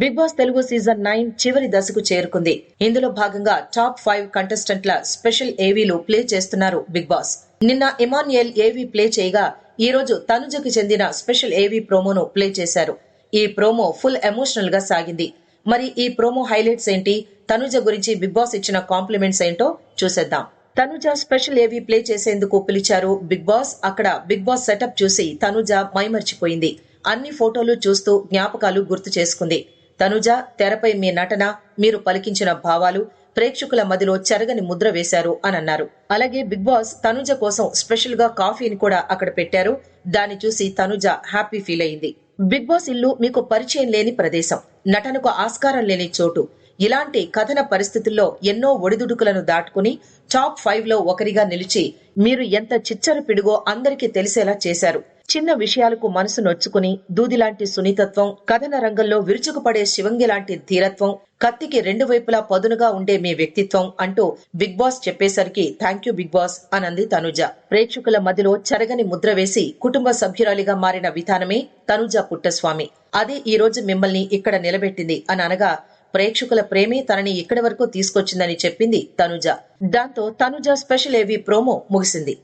Bigg Boss Telugu season nine చివరి దశకు చేరుకుంది. ఇందులో భాగంగా టాప్ ఫైవ్ కంటెస్టెంట్ల స్పెషల్ ఏవీలు ప్లే చేస్తున్నారు బిగ్ బాస్. నిన్న ఇమాన్యుయల్ ఏవీ ప్లే చేయగా ఈ రోజు తనుజకు చెందిన స్పెషల్ ఏవీ ప్రోమోను ప్లే చేశారు. ఈ ప్రోమో ఫుల్ ఎమోషనల్గా సాగింది. మరి ఈ ప్రోమో హైలైట్స్ ఏంటి? తనుజ గురించి బిగ్ బాస్ ఇచ్చిన కాంప్లిమెంట్స్ ఏంటో చూసేద్దాం. తనుజ స్పెషల్ ఏవి ప్లే చేసేందుకు పిలిచారు బిగ్ బాస్. అక్కడ బిగ్ బాస్ సెటప్ చూసి తనుజ మైమర్చిపోయింది. అన్ని ఫోటోలు చూస్తూ జ్ఞాపకాలు గుర్తు చేసుకుంది. తనుజ తెరపై మీ నటన మీరు పలికించిన భావాలు ప్రేక్షకుల మదిలో చెరగని ముద్ర వేశారు అని అన్నారు అలాగే బిగ్ బాస్ తనుజ కోసం స్పెషల్గా కాఫీని కూడా అక్కడ పెట్టారు. దాన్ని చూసి తనుజ హ్యాపీ ఫీల్ అయింది. బిగ్ బాస్ ఇల్లు మీకు పరిచయం లేని ప్రదేశం. నటనకు ఆస్కారం లేని చోటు. ఇలాంటి కథన పరిస్థితుల్లో ఎన్నో ఒడిదుడుకులను దాటుకుని టాప్ ఫైవ్లో ఒకరిగా నిలిచి మీరు ఎంత చిచ్చరు పిడుగో అందరికీ తెలిసేలా చేశారు. చిన్న విషయాలకు మనసు నొచ్చుకుని దూదిలాంటి సున్నితత్వం కథన రంగంలో విరుచుకుపడే శివంగి లాంటి ధీరత్వం కత్తికి రెండు వైపులా పదునుగా ఉండే మీ వ్యక్తిత్వం అంటూ బిగ్ బాస్ చెప్పేసరికి థ్యాంక్ యూ బిగ్ బాస్ అనంది తనుజ. ప్రేక్షకుల మధ్యలో చెరగని ముద్ర వేసి కుటుంబ సభ్యురాలిగా మారిన విధానమే తనుజ పుట్టస్వామి. అదే ఈ రోజు మిమ్మల్ని ఇక్కడ నిలబెట్టింది అని అనగా ప్రేక్షకుల ప్రేమే తనని ఇక్కడి వరకు తీసుకొచ్చిందని చెప్పింది తనుజ. దాంతో తనుజ స్పెషల్ ఏవి ప్రోమో ముగిసింది.